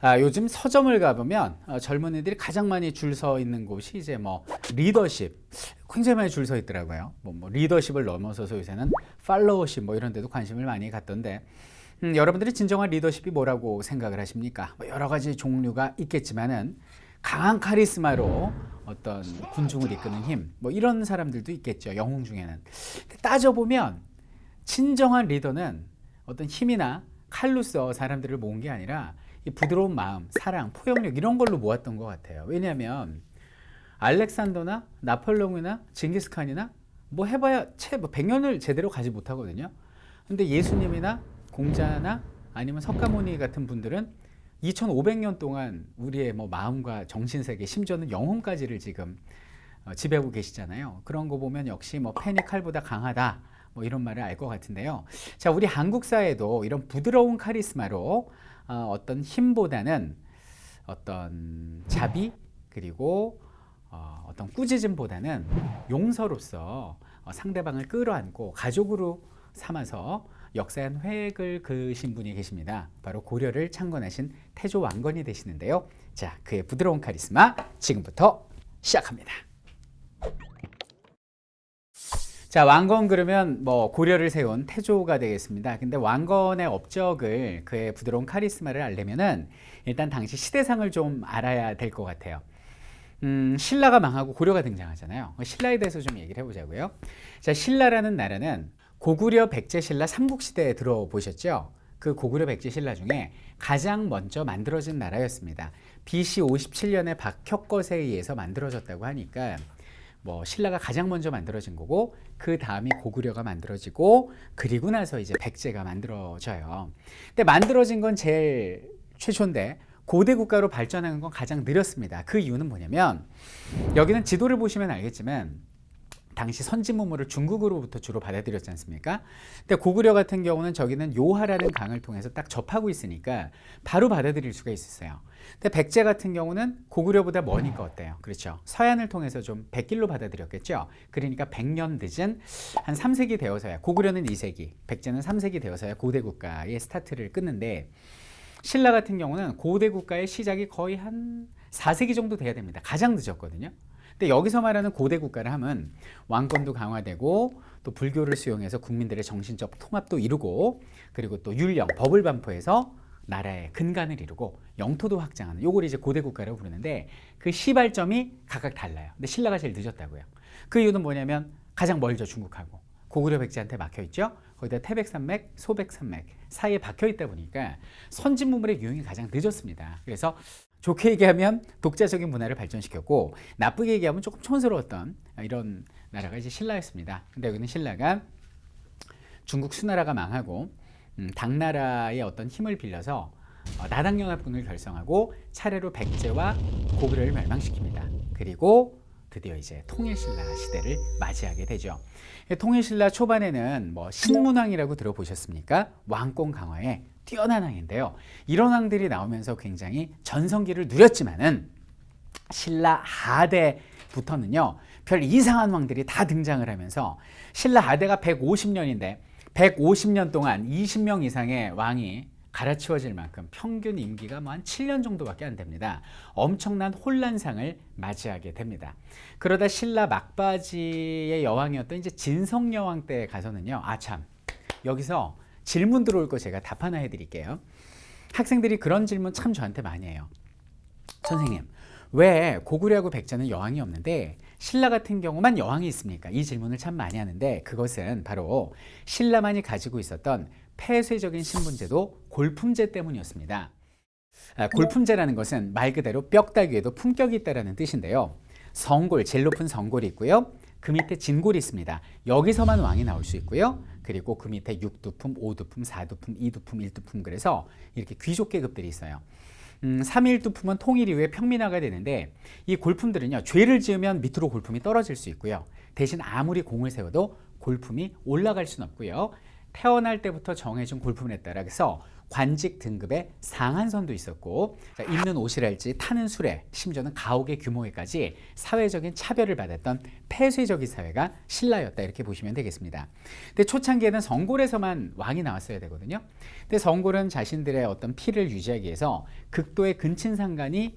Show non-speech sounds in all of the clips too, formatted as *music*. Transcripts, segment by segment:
아, 요즘 서점을 가보면 어, 젊은이들이 가장 많이 줄 서 있는 곳이 이제 뭐 리더십 굉장히 많이 줄 서 있더라고요. 뭐, 뭐 리더십을 넘어서서 요새는 팔로워십 뭐 이런 데도 관심을 많이 갖던데 음, 여러분들이 진정한 리더십이 뭐라고 생각을 하십니까? 뭐 여러 가지 종류가 있겠지만은 강한 카리스마로 어떤 군중을 이끄는 힘, 뭐 이런 사람들도 있겠죠. 영웅 중에는. 따져보면 진정한 리더는 어떤 힘이나 칼로 써 사람들을 모은 게 아니라 이 부드러운 마음, 사랑, 포용력 이런 걸로 모았던 것 같아요. 왜냐하면 알렉산더나 나폴레옹이나 징기스칸이나 뭐 해봐야 채뭐 100년을 제대로 가지 못하거든요. 근데 예수님이나 공자나 아니면 석가모니 같은 분들은 2500년 동안 우리의 뭐 마음과 정신 세계, 심지어는 영혼까지를 지금 어, 지배하고 계시잖아요. 그런 거 보면 역시 뭐 펜이 칼보다 강하다. 뭐 이런 말을 알 것 같은데요. 자, 우리 한국 사회도 이런 부드러운 카리스마로 어, 어떤 힘보다는 어떤 자비 그리고 어, 어떤 꾸짖음보다는 용서로서 어, 상대방을 끌어안고 가족으로 삼아서 역사의 한 획을 그으신 분이 계십니다. 바로 고려를 창건하신 태조 왕건이 되시는데요. 자, 그의 부드러운 카리스마 지금부터 시작합니다. 자, 왕건 그러면 뭐 고려를 세운 태조가 되겠습니다. 근데 왕건의 업적을 그의 부드러운 카리스마를 알려면은 일단 당시 시대상을 좀 알아야 될 것 같아요. 음, 신라가 망하고 고려가 등장하잖아요. 신라에 대해서 좀 얘기를 해보자고요. 자, 신라라는 나라는 고구려 백제 신라 삼국시대에 들어보셨죠? 그 고구려 백제 신라 중에 가장 먼저 만들어진 나라였습니다. BC 57년에 박혁것에 의해서 만들어졌다고 하니까 뭐 신라가 가장 먼저 만들어진 거고 그 다음이 고구려가 만들어지고 그리고 나서 이제 백제가 만들어져요. 근데 만들어진 건 제일 최초인데 고대 국가로 발전하는 건 가장 느렸습니다. 그 이유는 뭐냐면 여기는 지도를 보시면 알겠지만 당시 선진문물을 중국으로부터 주로 받아들였지 않습니까? 근데 고구려 같은 경우는 저기는 요하라는 강을 통해서 딱 접하고 있으니까 바로 받아들일 수가 있었어요. 근데 백제 같은 경우는 고구려보다 머니까 어때요? 그렇죠. 서안을 통해서 좀 백길로 받아들였겠죠. 그러니까 100년 늦은 한 3세기 되어서야 고구려는 2세기, 백제는 3세기 되어서야 고대 국가의 스타트를 끊는데 신라 같은 경우는 고대 국가의 시작이 거의 한 4세기 정도 돼야 됩니다. 가장 늦었거든요. 근데 여기서 말하는 고대 국가를 하면 왕권도 강화되고 또 불교를 수용해서 국민들의 정신적 통합도 이루고 그리고 또 율령, 법을 반포해서 나라의 근간을 이루고 영토도 확장하는 요걸 이제 고대 국가라고 부르는데 그 시발점이 각각 달라요. 근데 신라가 제일 늦었다고요. 그 이유는 뭐냐면 가장 멀죠 중국하고 고구려 백제한테 막혀 있죠. 거기다 태백산맥, 소백산맥 사이에 박혀 있다 보니까 선진 문물의 유행이 가장 늦었습니다. 그래서 좋게 얘기하면 독자적인 문화를 발전시켰고 나쁘게 얘기하면 조금 촌스러웠던 이런 나라가 이제 신라였습니다. 근데 여기는 신라가 중국 수나라가 망하고 음, 당나라의 어떤 힘을 빌려서 어, 나당연합군을 결성하고 차례로 백제와 고구려를 멸망시킵니다. 그리고 드디어 이제 통일신라 시대를 맞이하게 되죠. 통일신라 초반에는 뭐 신문왕이라고 들어보셨습니까? 왕권 강화에 뛰어난 왕인데요. 이런 왕들이 나오면서 굉장히 전성기를 누렸지만은 신라 하대부터는요. 별 이상한 왕들이 다 등장을 하면서 신라 하대가 150년인데 150년 동안 20명 이상의 왕이 갈아치워질 만큼 평균 임기가 뭐 한 7년 정도밖에 안 됩니다. 엄청난 혼란상을 맞이하게 됩니다. 그러다 신라 막바지의 여왕이었던 이제 진성 여왕 때 가서는요. 아 참. 여기서 질문 들어올 거 제가 답 하나 해 드릴게요. 학생들이 그런 질문 참 저한테 많이 해요. 선생님, 왜 고구려하고 백제는 여왕이 없는데 신라 같은 경우만 여왕이 있습니까? 이 질문을 참 많이 하는데 그것은 바로 신라만이 가지고 있었던 폐쇄적인 신분제도 골품제 때문이었습니다. 아, 골품제라는 것은 말 그대로 뼈다귀에도 품격이 있다는 뜻인데요. 성골, 제일 높은 성골이 있고요. 그 밑에 진골이 있습니다. 여기서만 왕이 나올 수 있고요. 그리고 그 밑에 6두품, 5두품, 4두품, 2두품, 1두품 그래서 이렇게 귀족 계급들이 있어요. 음, 3일두품은 통일 이후에 평민화가 되는데 이 골품들은요. 죄를 지으면 밑으로 골품이 떨어질 수 있고요. 대신 아무리 공을 세워도 골품이 올라갈 수는 없고요. 태어날 때부터 정해진 골프문에 따라 그래서 관직 등급의 상한선도 있었고 자, 입는 옷이랄지 타는 술에 심지어는 가옥의 규모에까지 사회적인 차별을 받았던 폐쇄적인 사회가 신라였다 이렇게 보시면 되겠습니다. 근데 초창기에는 성골에서만 왕이 나왔어야 되거든요. 근데 성골은 자신들의 어떤 피를 유지하기 위해서 극도의 근친상간이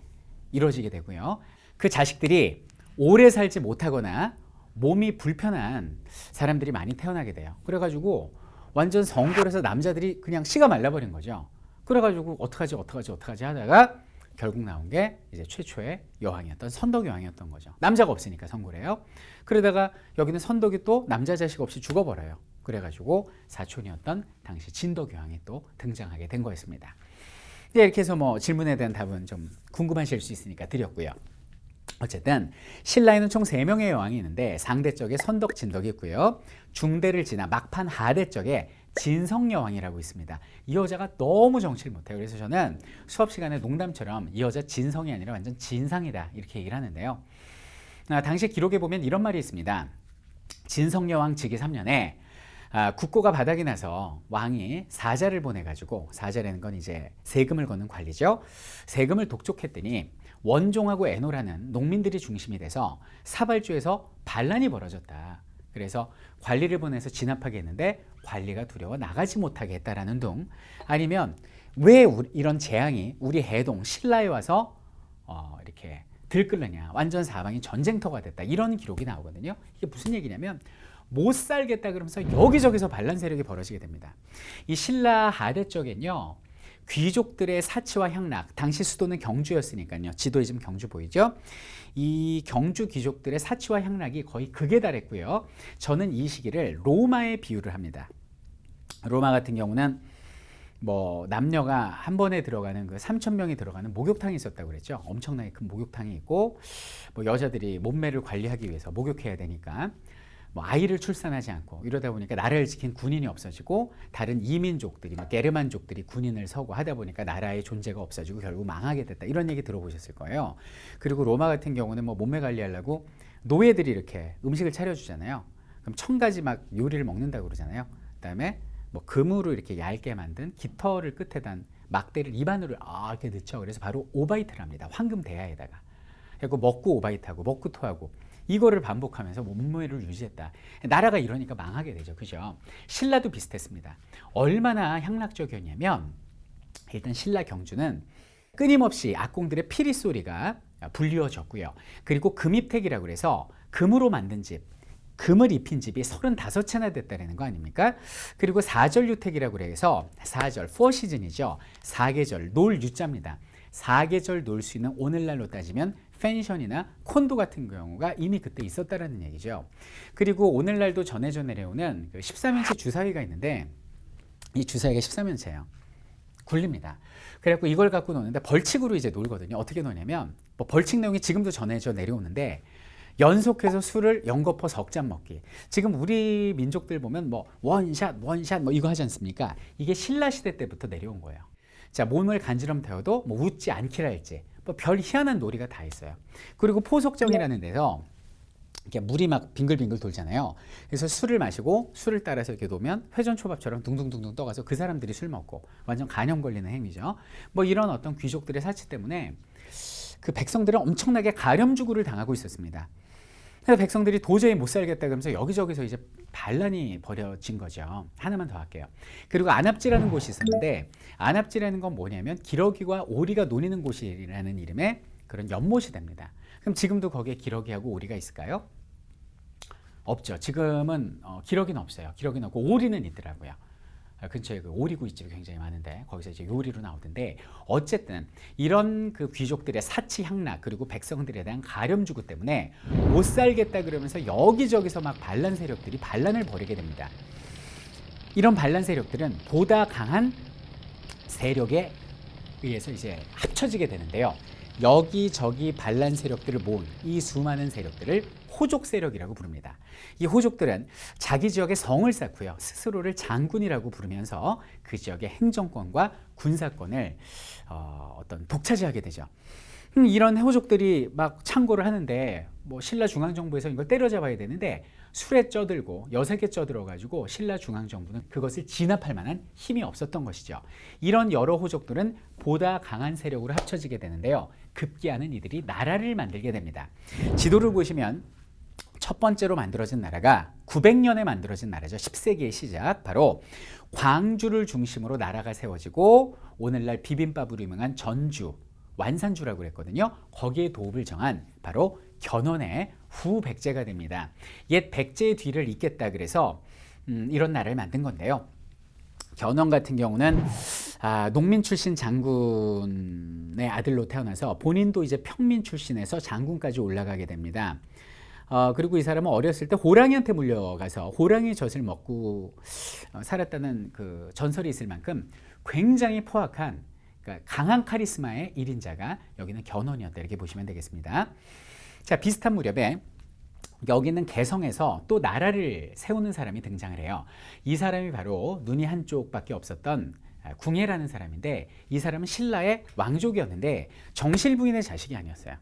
이루어지게 되고요. 그 자식들이 오래 살지 못하거나 몸이 불편한 사람들이 많이 태어나게 돼요. 그래가지고 완전 성골에서 남자들이 그냥 씨가 말라버린 거죠. 그래가지고 어떡하지 어떡하지 어떡하지 하다가 결국 나온 게 이제 최초의 여왕이었던 선덕 여왕이었던 거죠. 남자가 없으니까 성골이에요. 그러다가 여기는 선덕이 또 남자 자식 없이 죽어버려요. 그래가지고 사촌이었던 당시 진덕 여왕이 또 등장하게 된 거였습니다. 네, 이렇게 해서 뭐 질문에 대한 답은 좀 궁금하실 수 있으니까 드렸고요. 어쨌든 신라에는 총 3명의 여왕이 있는데 상대 쪽에 선덕, 진덕이 있고요. 중대를 지나 막판 하대 쪽에 진성 여왕이라고 있습니다. 이 여자가 너무 정치를 못해요. 그래서 저는 수업 시간에 농담처럼 이 여자 진성이 아니라 완전 진상이다 이렇게 얘기를 하는데요. 아, 당시 기록에 보면 이런 말이 있습니다. 진성 여왕 즉위 3년에 아, 국고가 바닥이 나서 왕이 사자를 보내가지고 사자라는 건 이제 세금을 걷는 관리죠. 세금을 독촉했더니 원종하고 애노라는 농민들이 중심이 돼서 사발주에서 반란이 벌어졌다. 그래서 관리를 보내서 진압하게 했는데 관리가 두려워 나가지 못하게 했다라는 둥 아니면 왜 이런 재앙이 우리 해동 신라에 와서 어, 이렇게 들끓느냐 완전 사방이 전쟁터가 됐다 이런 기록이 나오거든요 이게 무슨 얘기냐면 못 살겠다 그러면서 여기저기서 반란 세력이 벌어지게 됩니다. 이 신라 하대 쪽엔요 귀족들의 사치와 향락 당시 수도는 경주였으니까요. 지도에 지금 경주 보이죠? 이 경주 귀족들의 사치와 향락이 거의 극에 달했고요. 저는 이 시기를 로마에 비유를 합니다. 로마 같은 경우는 뭐 남녀가 한 번에 들어가는 그 3천 명이 들어가는 목욕탕이 있었다고 그랬죠. 엄청나게 큰 목욕탕이 있고 뭐 여자들이 몸매를 관리하기 위해서 목욕해야 되니까 뭐 아이를 출산하지 않고 이러다 보니까 나라를 지킨 군인이 없어지고 다른 이민족들이 뭐 게르만족들이 군인을 서고 하다 보니까 나라의 존재가 없어지고 결국 망하게 됐다 이런 얘기 들어보셨을 거예요. 그리고 로마 같은 경우는 뭐 몸매 관리하려고 노예들이 이렇게 음식을 차려주잖아요. 그럼 천 가지 막 요리를 먹는다고 그러잖아요. 그다음에 뭐 금으로 이렇게 얇게 만든 깃털을 끝에 단 막대를 입안으로 아 이렇게 넣죠. 그래서 바로 오바이트를 합니다. 황금 대야에다가. 그리고 먹고 오바이트하고 먹고 토하고 이거를 반복하면서 몸매를 유지했다. 나라가 이러니까 망하게 되죠. 그죠? 신라도 비슷했습니다. 얼마나 향락적이었냐면 일단 신라 경주는 끊임없이 악공들의 피리 소리가 불리워졌고요. 그리고 금입택이라고 그래서 금으로 만든 집, 금을 입힌 집이 35채나 됐다는 거 아닙니까? 그리고 사절유택이라고 그래서 사절, 4시즌이죠. 사계절, 놀 유자입니다. 사계절 놀 수 있는 오늘날로 따지면 펜션이나 콘도 같은 경우가 이미 그때 있었다라는 얘기죠. 그리고 오늘날도 전해져 내려오는 그 13인치 주사위가 있는데 이 주사위가 13인치예요. 굴립니다. 그래갖고 이걸 갖고 노는데 벌칙으로 이제 놀거든요. 어떻게 노냐면 뭐 벌칙 내용이 지금도 전해져 내려오는데 연속해서 술을 연거퍼 석잔 먹기. 지금 우리 민족들 보면 뭐 원샷, 원샷 뭐 이거 하지 않습니까? 이게 신라 시대 때부터 내려온 거예요. 자, 몸을 간지럼 태워도 뭐 웃지 않기라 할지 뭐 별 희한한 놀이가 다 있어요. 그리고 포석정이라는 데서 이렇게 물이 막 빙글빙글 돌잖아요. 그래서 술을 마시고 술을 따라서 이렇게 놓으면 회전 초밥처럼 둥둥둥둥 떠가서 그 사람들이 술 먹고 완전 간염 걸리는 행위죠. 뭐 이런 어떤 귀족들의 사치 때문에 그 백성들은 엄청나게 가렴주구를 당하고 있었습니다. 그래서 백성들이 도저히 못 살겠다 그러면서 여기저기서 이제 반란이 벌여진 거죠. 하나만 더 할게요. 그리고 안압지라는 곳이 있었는데 안압지라는 건 뭐냐면 기러기와 오리가 노니는 곳이라는 이름의 그런 연못이 됩니다. 그럼 지금도 거기에 기러기하고 오리가 있을까요? 없죠. 지금은 어, 기러기는 없어요. 기러기는 없고 오리는 있더라고요. 아, 근처에 그 오리구이집이 굉장히 많은데 거기서 이제 요리로 나오던데 어쨌든 이런 그 귀족들의 사치 향락 그리고 백성들에 대한 가렴 주구 때문에 못 살겠다 그러면서 여기저기서 막 반란 세력들이 반란을 벌이게 됩니다. 이런 반란 세력들은 보다 강한 세력에 의해서 이제 합쳐지게 되는데요. 여기저기 반란 세력들을 모은 이 수많은 세력들을 호족 세력이라고 부릅니다. 이 호족들은 자기 지역에 성을 쌓고요. 스스로를 장군이라고 부르면서 그 지역의 행정권과 군사권을 어, 어떤 독차지하게 되죠. 음, 이런 호족들이 막 창고를 하는데 뭐 신라 중앙정부에서 이걸 때려잡아야 되는데 술에 쪄들고 여색에 쪄들어 가지고 신라 중앙정부는 그것을 진압할 만한 힘이 없었던 것이죠. 이런 여러 호족들은 보다 강한 세력으로 합쳐지게 되는데요. 급기야는 이들이 나라를 만들게 됩니다. 지도를 보시면 첫 번째로 만들어진 나라가 900년에 만들어진 나라죠. 10세기의 시작. 바로 광주를 중심으로 나라가 세워지고 오늘날 비빔밥으로 유명한 전주, 완산주라고 그랬거든요. 거기에 도읍을 정한 바로 견훤의 후 백제가 됩니다. 옛 백제의 뒤를 잇겠다 그래서 음, 이런 나라를 만든 건데요. 견훤 같은 경우는 아, 농민 출신 장군의 아들로 태어나서 본인도 이제 평민 출신에서 장군까지 올라가게 됩니다. 어, 그리고 이 사람은 어렸을 때 호랑이한테 물려가서 호랑이 젖을 먹고 어, 살았다는 그 전설이 있을 만큼 굉장히 포악한 그러니까 강한 카리스마의 일인자가 여기는 견훤이었다 이렇게 보시면 되겠습니다. 자 비슷한 무렵에 여기는 개성에서 또 나라를 세우는 사람이 등장을 해요. 이 사람이 바로 눈이 한쪽밖에 없었던 아, 궁예라는 사람인데 이 사람은 신라의 왕족이었는데 정실 부인의 자식이 아니었어요.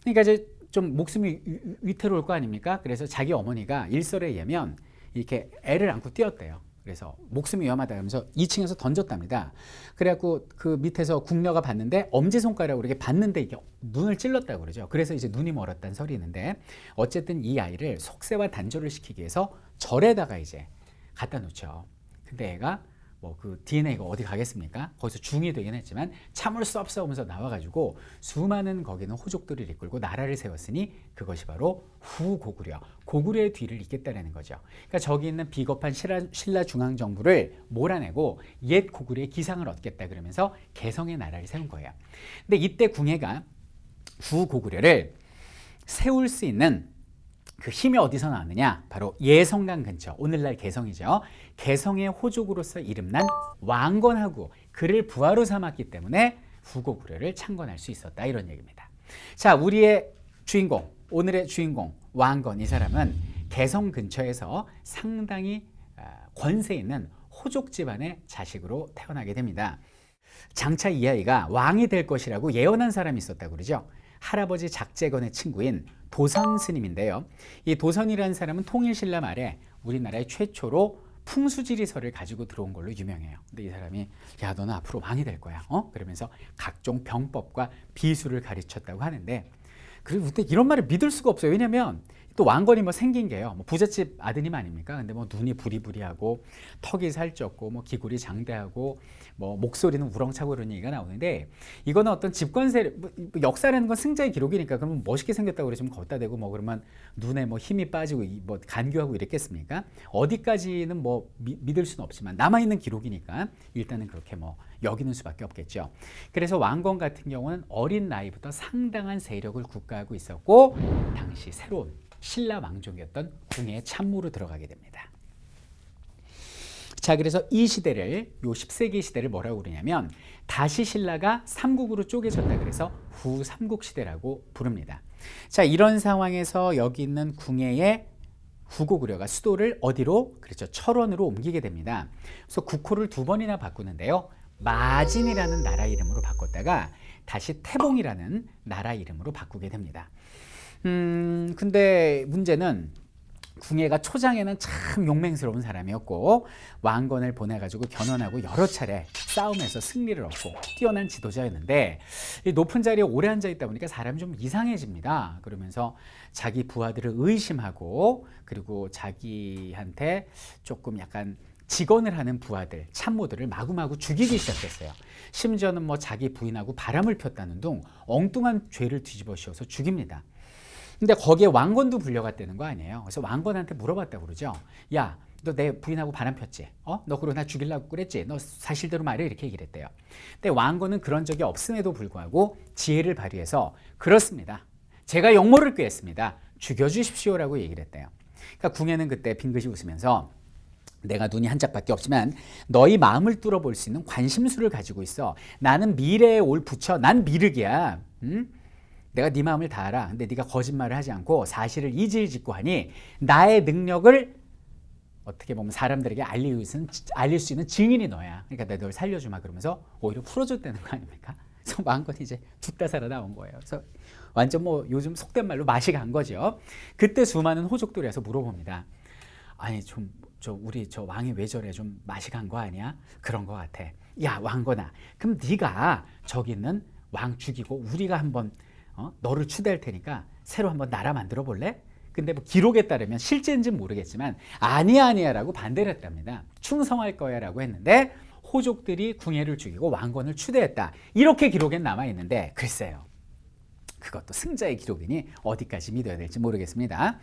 그러니까 이제 좀 목숨이 위태로울 거 아닙니까? 그래서 자기 어머니가 일설에 의하면 이렇게 애를 안고 뛰었대요. 그래서 목숨이 위험하다 하면서 2층에서 던졌답니다. 그래갖고 그 밑에서 궁녀가 봤는데 엄지손가락으로 이렇게 봤는데 이게 눈을 찔렀다고 그러죠. 그래서 이제 눈이 멀었다는 설이 있는데 어쨌든 이 아이를 속세와 단절을 시키기 위해서 절에다가 이제 갖다 놓죠. 근데 애가 뭐 그 DNA가 어디 가겠습니까? 거기서 중이 되긴 했지만 참을 수 없어 하면서 나와가지고 수많은 거기는 호족들을 이끌고 나라를 세웠으니 그것이 바로 후고구려 고구려의 뒤를 잇겠다라는 거죠. 그러니까 저기 있는 비겁한 신라, 신라 중앙 정부를 몰아내고 옛 고구려의 기상을 얻겠다 그러면서 개성의 나라를 세운 거예요. 근데 이때 궁예가 후고구려를 세울 수 있는 그 힘이 어디서 나왔느냐? 바로 예성강 근처, 오늘날 개성이죠. 개성의 호족으로서 이름난 왕건하고 그를 부하로 삼았기 때문에 후고구려를 창건할 수 있었다 이런 얘기입니다. 자, 우리의 주인공, 오늘의 주인공 왕건 이 사람은 개성 근처에서 상당히 아, 권세 있는 호족 집안의 자식으로 태어나게 됩니다. 장차 이 아이가 왕이 될 것이라고 예언한 사람이 있었다고 그러죠. 할아버지 작재건의 친구인 도선 스님인데요. 이 도선이라는 사람은 통일신라 말에 우리나라의 최초로 풍수지리서를 가지고 들어온 걸로 유명해요. 근데 이 사람이 야 너는 앞으로 왕이 될 거야. 어? 그러면서 각종 병법과 비수를 가르쳤다고 하는데 그리고 그때 이런 말을 믿을 수가 없어요. 왜냐면 또 왕건이 뭐 생긴 게요. 뭐 부잣집 아드님 아닙니까? 근데 뭐 눈이 부리부리하고 턱이 살쪘고 뭐 기골이 장대하고 뭐 목소리는 우렁차고 이런 얘기가 나오는데 이거는 어떤 집권세 뭐 역사라는 건 승자의 기록이니까 그러면 멋있게 생겼다고 그러시면 걷다 대고 뭐 그러면 눈에 뭐 힘이 빠지고 이- 뭐 간교하고 이랬겠습니까? 어디까지는 뭐 미- 믿을 수는 없지만 남아 있는 기록이니까 일단은 그렇게 뭐 여기는 수밖에 없겠죠. 그래서 왕건 같은 경우는 어린 나이부터 상당한 세력을 국가하고 있었고 당시 새로운 신라 왕족이었던 궁예의 참모로 들어가게 됩니다. 자, 그래서 이 시대를 요 10세기 시대를 뭐라고 그러냐면 다시 신라가 삼국으로 쪼개졌다 그래서 후삼국 시대라고 부릅니다. 자, 이런 상황에서 여기 있는 궁예의 후고구려가 수도를 어디로 그렇죠 철원으로 옮기게 됩니다. 그래서 국호를 두 번이나 바꾸는데요. 마진이라는 나라 이름으로 바꿨다가 다시 태봉이라는 나라 이름으로 바꾸게 됩니다. 음, 근데 문제는 궁예가 초장에는 참 용맹스러운 사람이었고 왕건을 보내가지고 견훤하고 여러 차례 싸움에서 승리를 얻고 뛰어난 지도자였는데 이 높은 자리에 오래 앉아 있다 보니까 사람이 좀 이상해집니다. 그러면서 자기 부하들을 의심하고 그리고 자기한테 조금 약간 직언을 하는 부하들, 참모들을 마구마구 죽이기 시작했어요. 심지어는 뭐 자기 부인하고 바람을 폈다는 등 엉뚱한 죄를 뒤집어 씌워서 죽입니다. 근데 거기에 왕건도 불려갔다는 거 아니에요. 그래서 왕건한테 물어봤다고 그러죠. 야, 너 내 부인하고 바람 폈지? 어? 너 그러고 나 죽이려고 그랬지? 너 사실대로 말해 이렇게 얘기를 했대요. 근데 왕건은 그런 적이 없음에도 불구하고 지혜를 발휘해서 그렇습니다. 제가 역모를 꾀했습니다. 죽여주십시오라고 얘기를 했대요. 그러니까 궁예는 그때 빙긋이 웃으면서 내가 눈이 한 짝밖에 없지만 너희 마음을 뚫어볼 수 있는 관심수를 가지고 있어. 나는 미래에 올 부처, 난 미륵이야. 음? 내가 네 마음을 다 알아. 근데 네가 거짓말을 하지 않고 사실을 이질짓고 하니 나의 능력을 어떻게 보면 사람들에게 알릴 수 있는, 알릴 수 있는 증인이 너야. 그러니까 내가 널 살려주마 그러면서 오히려 풀어줬다는 거 아닙니까? *laughs* 그래서 왕건이 이제 죽다 살아 나온 거예요. 그래서 완전 뭐 요즘 속된 말로 맛이 간 거죠. 그때 수많은 호족들이 와서 물어봅니다. 아니 좀 저 우리 저 왕이 왜 저래 좀 맛이 간 거 아니야? 그런 거 같아. 야 왕건아, 그럼 네가 저기 있는 왕 죽이고 우리가 한번 어? 너를 추대할 테니까 새로 한번 나라 만들어 볼래? 근데 뭐 기록에 따르면 실제인지는 모르겠지만 아니야 아니야라고 반대를 했답니다. 충성할 거야라고 했는데 호족들이 궁예를 죽이고 왕건을 추대했다. 이렇게 기록엔 남아 있는데 글쎄요. 그것도 승자의 기록이니 어디까지 믿어야 될지 모르겠습니다.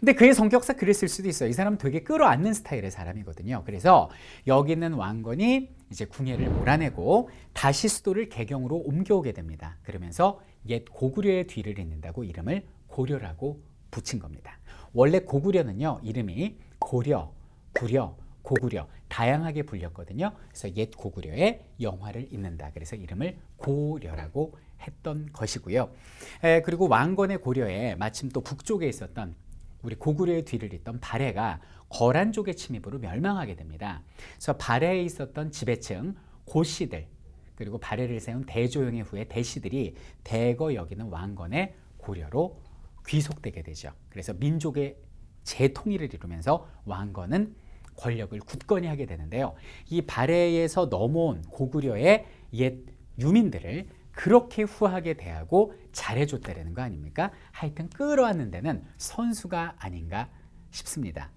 근데 그의 성격상 그랬을 수도 있어요. 이 사람은 되게 끌어안는 스타일의 사람이거든요. 그래서 여기 있는 왕건이 이제 궁예를 몰아내고 다시 수도를 개경으로 옮겨오게 됩니다. 그러면서 옛 고구려의 뒤를 잇는다고 이름을 고려라고 붙인 겁니다. 원래 고구려는요 이름이 고려, 구려, 고구려 다양하게 불렸거든요. 그래서 옛 고구려의 영화를 잇는다. 그래서 이름을 고려라고 했던 것이고요. 에, 그리고 왕건의 고려에 마침 또 북쪽에 있었던 우리 고구려의 뒤를 잇던 발해가 거란족의 침입으로 멸망하게 됩니다. 그래서 발해에 있었던 지배층 고씨들 그리고 발해를 세운 대조영의 후에 대씨들이 대거 여기는 왕건의 고려로 귀속되게 되죠. 그래서 민족의 재통일을 이루면서 왕건은 권력을 굳건히 하게 되는데요. 이 발해에서 넘어온 고구려의 옛 유민들을 그렇게 후하게 대하고 잘해줬다라는 거 아닙니까? 하여튼 끌어왔는 데는 선수가 아닌가 싶습니다.